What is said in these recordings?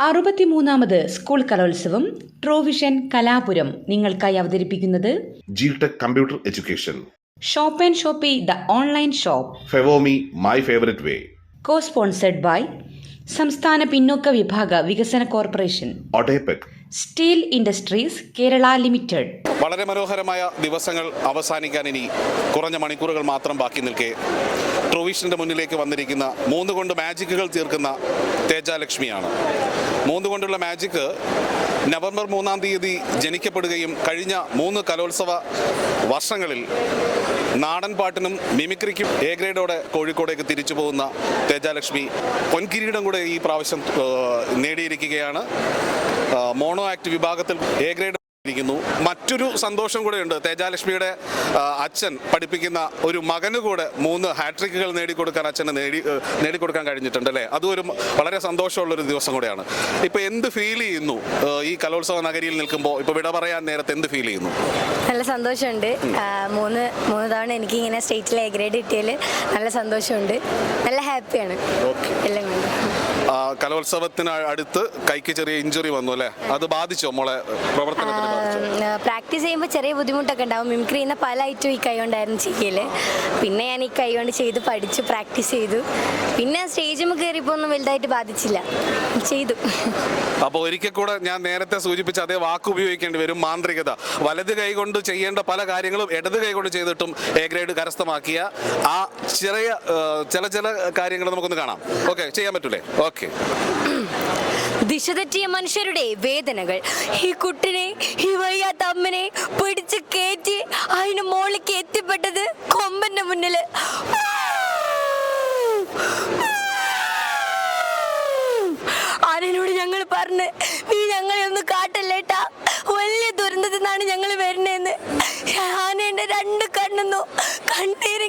അറുപത്തിമൂന്നാമത് school കലോത്സവം ട്രോവിഷൻ കലാപുരം നിങ്ങൾക്കായി അവതരിപ്പിക്കുന്നത് G tech computer education shop and shoppy the online shop. ഫെവോമി my favourite way co sponsored by സംസ്ഥാന പിന്നോക്ക വിഭാഗ വികസന corporation. ODEPEC steel industries Kerala limited വളരെ മനോഹരമായ ദിവസങ്ങൾ അവസാനിക്കാൻ ഇനി കുറഞ്ഞ മണിക്കൂറുകൾ മാത്രം ബാക്കി നിൽക്കെ. ട്രൊവിഷന്റെ മുന്നിലേക്ക് വന്നിരിക്കുന്ന മൂന്ന് കൊണ്ട് മാജിക്കുകൾ തീർക്കുന്ന തേജാലക്ഷ്മിയാണ്. മൂന്ന് കൊണ്ടുള്ള മാജിക്ക് നവംബർ മൂന്നാം തീയതി ജനിക്കപ്പെടുകയും കഴിഞ്ഞ മൂന്ന് കലോത്സവ വർഷങ്ങളിൽ നാടൻ പാട്ടിനും മിമിക്രിക്കും എ ഗ്രേഡോടെ കോഴിക്കോടേക്ക് തിരിച്ചു പോകുന്ന തേജാലക്ഷ്മി പൊൻകിരീടം കൂടെ ഈ പ്രാവശ്യം നേടിയിരിക്കുകയാണ്. മോണോ ആക്ട് വിഭാഗത്തിൽ എ ഗ്രേഡ് ഇരിക്കുന്നു. മറ്റൊരു സന്തോഷം കൂടെയുണ്ട്. തേജാലക്ഷ്മിയുടെ അച്ഛൻ പഠിപ്പിക്കുന്ന ഒരു മകന് കൂടെ മൂന്ന് ഹാട്രിക്കുകൾ നേടിക്കൊടുക്കാൻ അച്ഛന് നേടി നേടിക്കൊടുക്കാൻ കഴിഞ്ഞിട്ടുണ്ട് അല്ലേ? അതും ഒരു വളരെ സന്തോഷമുള്ള ഒരു ദിവസം കൂടെയാണ്. ഇപ്പൊ എന്ത് ഫീൽ ചെയ്യുന്നു? ഈ കലോത്സവ നഗരിയിൽ നിൽക്കുമ്പോൾ ഇപ്പൊ വിട പറയാൻ നേരത്തെ എന്ത് ഫീൽ ചെയ്യുന്നു? നല്ല സന്തോഷമുണ്ട്. മൂന്ന് മൂന്ന് തവണ എനിക്ക് ഇങ്ങനെ സ്റ്റേറ്റിൽ എ ഗ്രേഡ് കിട്ടിയതിൽ നല്ല സന്തോഷമുണ്ട്. നല്ല ഹാപ്പിയാണ് ഓക്കെ എല്ലാം കലോത്സവത്തിന് അടുത്ത് കൈക്ക് ചെറിയ ഇഞ്ചുറി വന്നു അല്ലേ? അത് ബാധിച്ചോ മോളെ? പ്രവർത്തനത്തിന് പ്രാക്ടീസ് ചെയ്യുമ്പോൾ ചെറിയ ബുദ്ധിമുട്ടൊക്കെ ഉണ്ടാവും. മിമിക്രി ചെയ്യുന്ന പല ഐറ്റം ഈ കൈ കൊണ്ടായിരുന്നു ചെയ്യൽ. പിന്നെ ഞാൻ ഈ കൈ കൊണ്ട് ചെയ്ത് പഠിച്ചു പ്രാക്ടീസ് ചെയ്തു. പിന്നെ സ്റ്റേജിൽ കയറിയപ്പോൾ ഒന്നും വലുതായിട്ട് ബാധിച്ചില്ല. ചെയ്തു. അപ്പോൾ ഒരിക്കൽ കൂടെ ഞാൻ നേരത്തെ സൂചിപ്പിച്ച അതേ വാക്ക് ഉപയോഗിക്കേണ്ടി വരും മാന്ത്രികത. വലത് കൈ കൊണ്ട് ചെയ്യേണ്ട പല കാര്യങ്ങളും ഇടത് കൈ കൊണ്ട് ചെയ്തിട്ടും എ ഗ്രേഡ് കരസ്ഥമാക്കിയ ആ ചെറിയ ചില ചില കാര്യങ്ങൾ നമുക്കൊന്ന് കാണാം. ഓക്കെ ചെയ്യാൻ പറ്റൂലേ? ഓക്കെ ദിശ തെറ്റിയ മനുഷ്യരുടെ വേദനകൾ. ഈ കുട്ടിനെ ഈ വയ്യാത്ത അമ്മനെ പിടിച്ച് കയറ്റി അതിന് മോളിലേക്ക് എത്തിപ്പെട്ടത് കൊമ്പന്റെ മുന്നിൽ. ആരനോട് ഞങ്ങൾ പറഞ്ഞ് നീ ഞങ്ങളെ ഒന്ന് കാട്ടല്ലേട്ടാ വലിയ ദുരന്തത്തിൽ നിന്നാണ് ഞങ്ങൾ വരുന്നതെന്ന് ആനയുടെ രണ്ട് കണ്ണുന്നു. കണ്ണീരിങ്ങനെ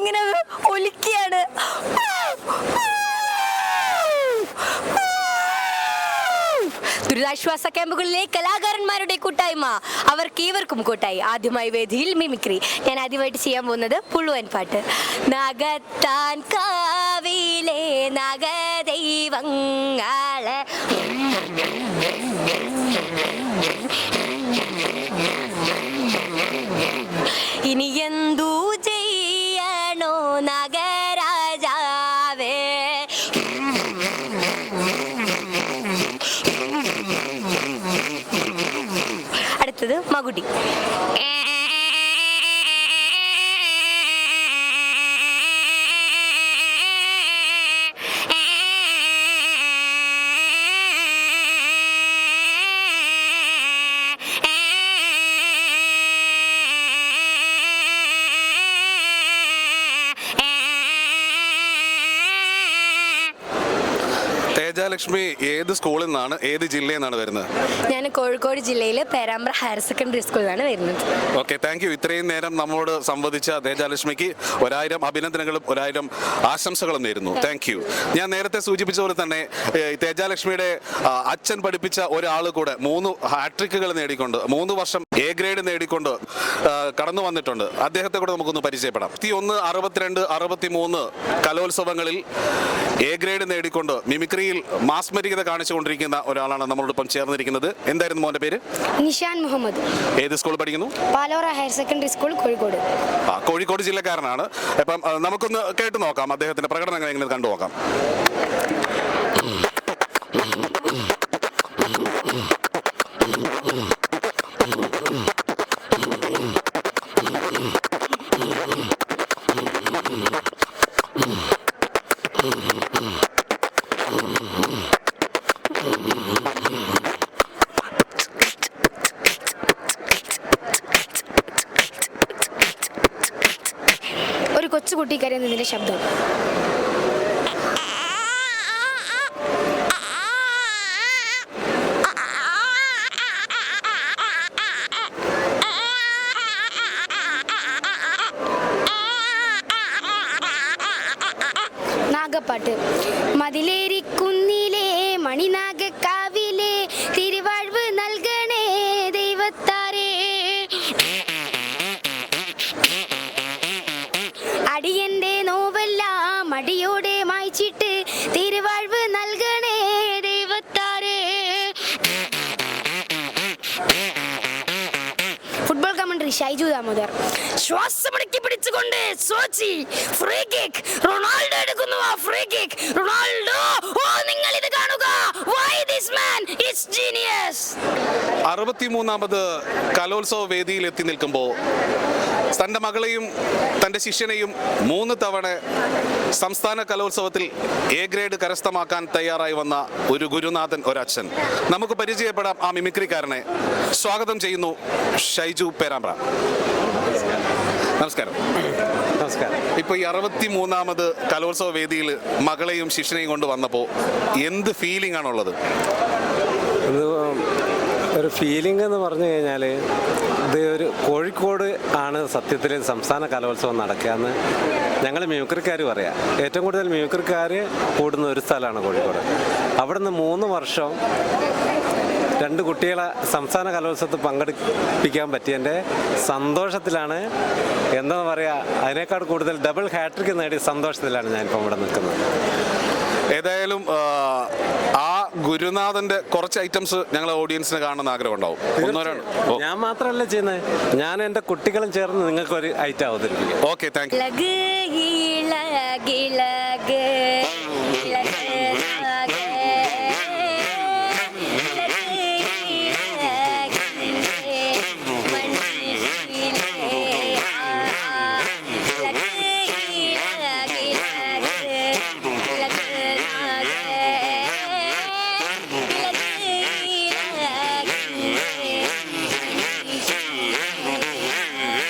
ദുരിതാശ്വാസ ക്യാമ്പുകളിലെ കലാകാരന്മാരുടെ കൂട്ടായ്മ അവർക്ക് ഏവർക്കും കൂട്ടായി. ആദ്യമായി വേദിയിൽ മിമിക്രി. ഞാൻ ആദ്യമായിട്ട് ചെയ്യാൻ പോകുന്നത് പുള്ളുവൻ പാട്ട്. നഗത്താൻ കാവിലെ നഗദൈവങ്ങളെ. ഇനി അടുത്തത് മകുടി. തേജാലക്ഷ്മി ഏത് സ്കൂളിൽ നിന്നാണ് ഏത് ജില്ലയിൽ നിന്നാണ് വരുന്നത്? ഞാൻ കോഴിക്കോട് ജില്ലയിലെ പേരാമ്പ്ര ഹയർ സെക്കൻഡറി സ്കൂളിലാണ് വരുന്നത്. ഓക്കെ താങ്ക് യു ഇത്രയും നേരം നമ്മോട് സംവദിച്ച തേജാലക്ഷ്മിക്ക് ഒരായിരം അഭിനന്ദനങ്ങളും ഒരായിരം ആശംസകളും നേരുന്നു. താങ്ക് യു ഞാൻ നേരത്തെ സൂചിപ്പിച്ച പോലെ തന്നെ തേജാലക്ഷ്മിയുടെ അച്ഛൻ പഠിപ്പിച്ച ഒരാൾ കൂടെ മൂന്ന് ഹാട്രിക്കുകൾ നേടിക്കൊണ്ട് മൂന്ന് വർഷം എ ഗ്രേഡ് നേടിക്കൊണ്ട് കടന്നു വന്നിട്ടുണ്ട്. അദ്ദേഹത്തെ കൂടെ നമുക്കൊന്ന് പരിചയപ്പെടാം. ഈ ഒന്ന് അറുപത്തിരണ്ട് അറുപത്തി മൂന്ന് കലോത്സവങ്ങളിൽ എ ഗ്രേഡ് നേടിക്കൊണ്ട് മിമിക്രിയിൽ മാസ്മരികത കാണിച്ചുകൊണ്ടിരിക്കുന്ന ഒരാളാണ് നമ്മളോടൊപ്പം ചേർന്നിരിക്കുന്നത്. എന്തായിരുന്നു മോന്റെ പേര്? നിഷാൻ മുഹമ്മദ്. ഏത് സ്കൂളിൽ പഠിക്കുന്നു? Palora higher secondary school Kozhikode. ആ കോഴിക്കോട് ജില്ലക്കാരനാണ്. അപ്പം നമുക്കൊന്ന് കേട്ടു നോക്കാം. അദ്ദേഹത്തിന്റെ പ്രകടനങ്ങൾ എങ്ങനെ കണ്ടു നോക്കാം കൊച്ചുകുട്ടി കരയുന്നതിന്റെ ശബ്ദം. കൈയോടെ മായ്ച്ചിട്ട് തിരുവാഴ്വ് നൽകണേ ദൈവത്താരേ. Football commentary Shaiju Damodar. ശ്വാസമടക്കി പിടിച്ചുകൊണ്ട് സോച്ചി ഫ്രീ കിക്ക് റൊണാൾഡോ എടുക്കുന്നു ആ ഫ്രീ കിക്ക് റൊണാൾഡോ ഓ നിങ്ങൾ ഇത് കാണുക. Why this man is genius അറുപത്തിമൂന്നാമത് കലോത്സവ വേദിയിൽ എത്തി നിൽക്കുമ്പോൾ തന്റെ മകളെയും തന്റെ ശിഷ്യനെയും മൂന്ന് തവണ സംസ്ഥാന കലോത്സവത്തിൽ എ ഗ്രേഡ് കരസ്ഥമാക്കാൻ തയ്യാറായി വന്ന ഒരു ഗുരുനാഥൻ ഒരച്ഛൻ. നമുക്ക് പരിചയപ്പെടാം ആ മിമിക്രിക്കാരനെ. സ്വാഗതം ചെയ്യുന്നു ഷൈജു പേരാമ്പ്ര. നമസ്കാരം. നമസ്കാരം. ഇപ്പോൾ ഈ അറുപത്തി മൂന്നാമത് കലോത്സവ വേദിയിൽ മകളെയും ശിഷ്യനെയും കൊണ്ട് വന്നപ്പോൾ എന്ത് ഫീലിംഗ് ആണുള്ളത്? ഒരു ഫീലിംഗ് എന്ന് പറഞ്ഞു കഴിഞ്ഞാൽ ഇത് ഒരു കോഴിക്കോട് ആണ് സത്യത്തിൽ സംസ്ഥാന കലോത്സവം നടക്കുക എന്ന് ഞങ്ങൾ മ്യൂക്രിക്കാർ പറയാം. ഏറ്റവും കൂടുതൽ മ്യൂക്രിക്കാർ കൂടുന്ന ഒരു സ്ഥലമാണ് കോഴിക്കോട്. അവിടെ നിന്ന് മൂന്ന് വർഷം രണ്ട് കുട്ടികളെ സംസ്ഥാന കലോത്സവത്തിൽ പങ്കെടുപ്പിക്കാൻ പറ്റിയതിന്റെ സന്തോഷത്തിലാണ് എന്താ പറയുക അതിനേക്കാൾ കൂടുതൽ ഡബിൾ ഹാട്രിക്ക് നേടിയ സന്തോഷത്തിലാണ് ഞാനിപ്പോൾ ഇവിടെ നിൽക്കുന്നത്. ഏതായാലും ആ ഗുരുനാഥന്റെ കുറച്ച് ഐറ്റംസ് ഞങ്ങൾ ഓഡിയൻസിന് കാണുന്ന ആഗ്രഹം ഉണ്ടാവും ഞാൻ മാത്രമല്ല ചെയ്യുന്നത് ഞാൻ എന്റെ കുട്ടികളും ചേർന്ന് നിങ്ങൾക്ക് ഒരു ഐറ്റം അവതരിപ്പിക്കും ഓക്കെ താങ്ക് യു